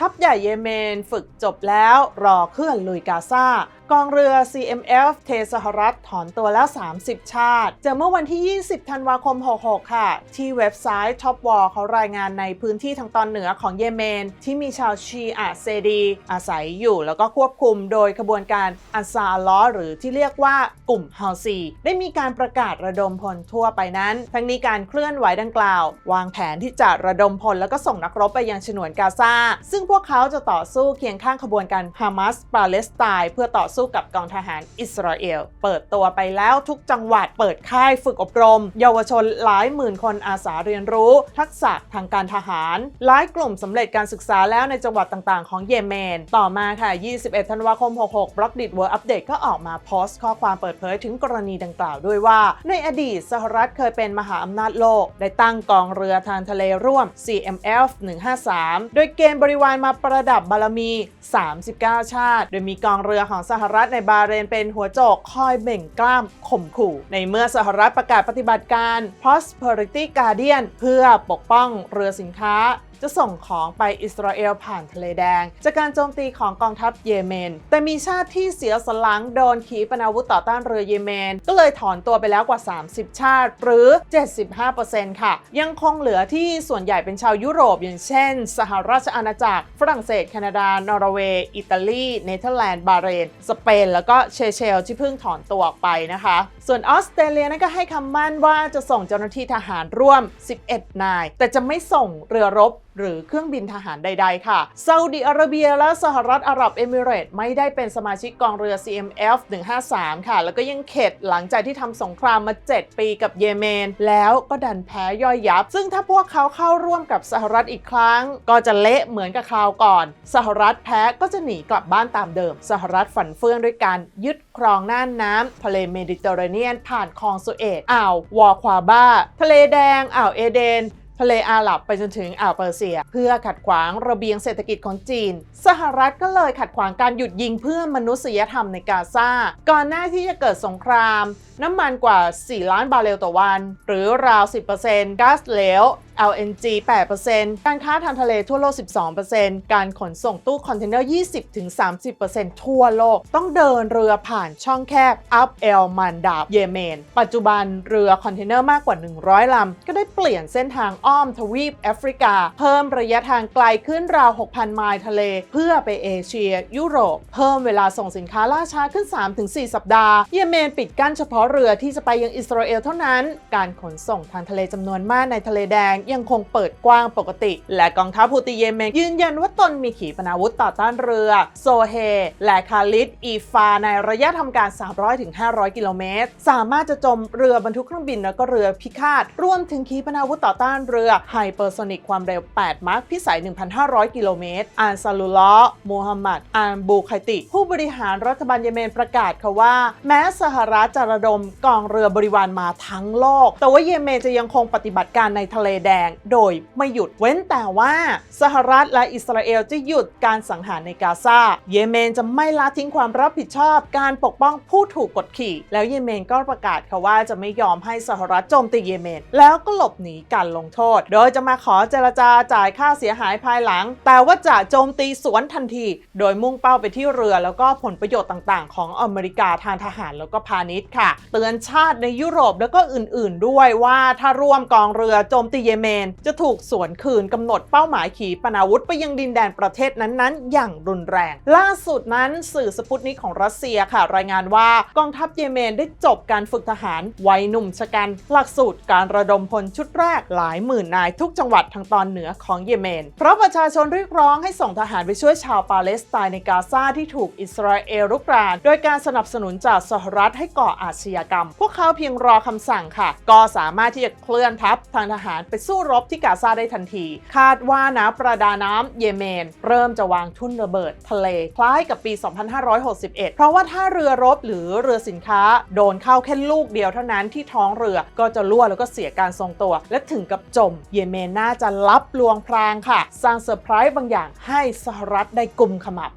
ทัพใหญ่เยเมนฝึกจบแล้วรอเคลื่อนลุยกาซา กองเรือ CMF เทสหรัฐถอนตัวแล้ว 30 ชาติจากเมื่อวันที่ 20 ธันวาคม 66 ค่ะ ที่เว็บไซต์ Top War เขารายงานในพื้นที่ทางตอนเหนือของเยเมน ที่มีชาวชีอะเซดี อาศัยอยู่แล้วก็ควบคุมโดยขบวนการอันซาลลอฮ์หรือที่เรียกว่ากลุ่มฮาซีได้มีการประกาศระดมพลทั่วไปนั้น ทั้งนี้การเคลื่อนไหวดังกล่าว วางแผนที่จะระดมพลแล้วก็ส่งนักรบไปยังฉนวนกาซาซึ่งพวกเขาจะต่อสู้เคียงข้างขบวนการฮามาสปาเลสไตน์เพื่อต่อสู้กับกองทหารอิสราเอล เปิดตัวไปแล้วทุกจังหวัดเปิดค่ายฝึกอบรม เยาวชนหลายหมื่นคนอาสาเรียนรู้ ทักษะทางการทหาร หลายกลุ่มสำเร็จการศึกษาแล้วในจังหวัดต่างๆ ของเยเมน ต่อมาค่ะ 21 ธันวาคม 66บล็อกดิดเวิร์อัปเดตก็ออกมาโพสต์ข้อความเปิดเผยถึงกรณีดังกล่าวด้วยว่า ในอดีตสหรัฐเคยเป็นมหาอำนาจโลก ได้ตั้งกองเรือทางทะเลร่วม CMF 153 โดยเกณฑ์บริวารมาประดับบารมี 39 ชาติ โดยมีกองเรือของสหรัฐในบาเรนเป็นหัวโจกคอยเบ่งกล้ามข่มขู่ ในเมื่อสหรัฐประกาศปฏิบัติการ Prosperity Guardian เพื่อปกป้องเรือสินค้าจะส่งของไปอิสราเอลผ่านทะเลแดง จากการโจมตีของกองทัพเยเมน แต่มีชาติที่เสียสลังโดนขีปนาวุธต่อต้านเรือเยเมน ก็เลยถอนตัวไปแล้วกว่า 30 ชาติหรือ 75%ค่ะ ยังคงเหลือที่ส่วนใหญ่เป็นชาวยุโรปอย่างเช่น สหราชอาณาจักร ฝรั่งเศส แคนาดา นอร์เวย์ อิตาลี เนเธอร์แลนด์ บาเรน สเปนแล้วก็เชเชลที่เพิ่งถอนตัวออกไปนะคะ ส่วนออสเตรเลียนั้นก็ให้คำมั่นว่าจะส่งเจ้าหน้าที่ทหารร่วม 11 นาย แต่จะไม่ส่งเรือรบหรือเครื่องบินทหารใด ๆ ค่ะซาอุดิอาระเบียและสหรัฐอาหรับเอมิเรตส์ไม่ได้เป็นสมาชิกกองเรือ CMF 153 ค่ะ แล้วก็ยังเข็ดหลังจากที่ทำสงครามมา 7 ปีกับเยเมน แล้วก็ดันแพ้ย่อยยับ ซึ่งถ้าพวกเขาเข้าร่วมกับสหรัฐอีกครั้ง ก็จะเละเหมือนกับคราวก่อน สหรัฐแพ้ก็จะหนีกลับบ้านตามเดิม สหรัฐฝันเฟื่องด้วยการยึดครองน่านน้ำทะเลเมดิเตอร์เรเนียน ผ่านคลองสุเอตอ่าววอร์ควาบ้า ทะเลแดงอ่าวเอเดน ทะเลอาหรับไปจนถึงอ่าวเปอร์เซีย เพื่อขัดขวางระเบียงเศรษฐกิจของจีน สหรัฐก็เลยขัดขวางการหยุดยิงเพื่อมนุษยธรรมในกาซาก่อนหน้าที่จะเกิดสงคราม น้ำมันกว่า 4 ล้านบาร์เรลต่อวัน หรือราว 10%ก๊าซเหลว LNG 8%การค้าทางทะเลทั่วโลก 12%การขนส่งตู้คอนเทนเนอร์ 20-30%ทั่วโลก ต้องเดินเรือผ่านช่องแคบอัพเอลมันดาบเยเมน ปัจจุบันเรือคอนเทนเนอร์มากกว่า 100 ลำ ก็ได้เปลี่ยนเส้นทางอ้อมทวีปแอฟริกา เพิ่มระยะทางไกลขึ้นราว 6,000 ไมล์ทะเล เพื่อไปเอเชีย ยุโรป เพิ่มเวลาส่งสินค้าล่าช้าขึ้น 3-4 สัปดาห์ เยเมนปิดกั้นเฉพาะเรือที่จะไปยังอิสราเอลเท่านั้น การขนส่งทางทะเลจำนวนมากในทะเลแดงยังคงเปิดกว้างปกติ และกองทัพฮูติเยเมนยืนยันว่าตนมีขีปนาวุธต่อต้านเรือ โซเฮ และคาลิดอีฟาในระยะทำการ 300-500 กิโลเมตร สามารถจะจมเรือบรรทุกเครื่องบินแล้วก็เรือพิฆาตรวมถึงขีปนาวุธต่อต้านเรือไฮเปอร์โซนิกความเร็ว 8 มาร์คพิสัย 1,500 กิโลเมตร อันซาลุลอมูฮัมหมัด อันบูคติ ผู้บริหารรัฐบาลเยเมนประกาศค่ะว่า แม้สหรัฐจะระดมกองเรือบริวารมาทั้งโลก แต่ว่าเยเมนจะยังคงปฏิบัติการในทะเลแดง โดยไม่หยุดเว้นแต่ว่าสหรัฐและอิสราเอลจะหยุดการสังหารในกาซา เยเมนจะไม่ละทิ้งความรับผิดชอบ การปกป้องผู้ถูกกดขี่ แล้วเยเมนก็ประกาศค่ะว่าจะไม่ยอมให้สหรัฐโจมตีเยเมน แล้วก็หลบหนีการลงโทษ โดยจะมาขอเจรจาจ่ายค่าเสียหายภายหลัง แต่ว่าจะโจมตีสวนทันที โดยมุ่งเป้าไปที่เรือแล้วก็ผลประโยชน์ต่างๆ ของอเมริกาทางทหารแล้วก็พาณิชย์ค่ะ เตือนชาติในยุโรปแล้วก็อื่นๆ ด้วยว่าถ้าร่วมกองเรือโจมตีเยเมน จะถูกสวนคืนกำหนดเป้าหมายขีปนาวุธไปยังดินแดนประเทศนั้นๆ อย่างรุนแรง ล่าสุดนั้นสื่อสปุตนิกของรัสเซียค่ะ รายงานว่ากองทัพเยเมนได้จบการฝึกทหารวัยหนุ่มชะกันหลักสูตรการระดมพลชุดแรกหลายื่นนายทุกจังหวัดทางตอนเหนือของเยเมน เพราะประชาชนเรียกร้องให้ส่งทหารไปช่วยชาวปาเลสไตน์ในกาซาที่ถูกอิสราเอลรุกราน โดยการสนับสนุนจากสหรัฐให้ก่ออาชญากรรม พวกเขาเพียงรอคำสั่งค่ะ ก็สามารถที่จะเคลื่อนทัพทางทหารไปสู้รบที่กาซาได้ทันที คาดว่านะประดาน้ำเยเมน เริ่มจะวางทุ่นระเบิดทะเลคล้ายกับปี 2561 เพราะว่าถ้าเรือรบหรือเรือสินค้า โดนเข้าแค่ลูกเดียวเท่านั้นที่ท้องเรือก็จะรั่วแล้วก็เสียการทรงตัว และถึงกับจม เยเมนน่าจะรับลวงพรางค่ะ สร้างเซอร์ไพรส์บางอย่างให้สหรัฐได้กุมขมับ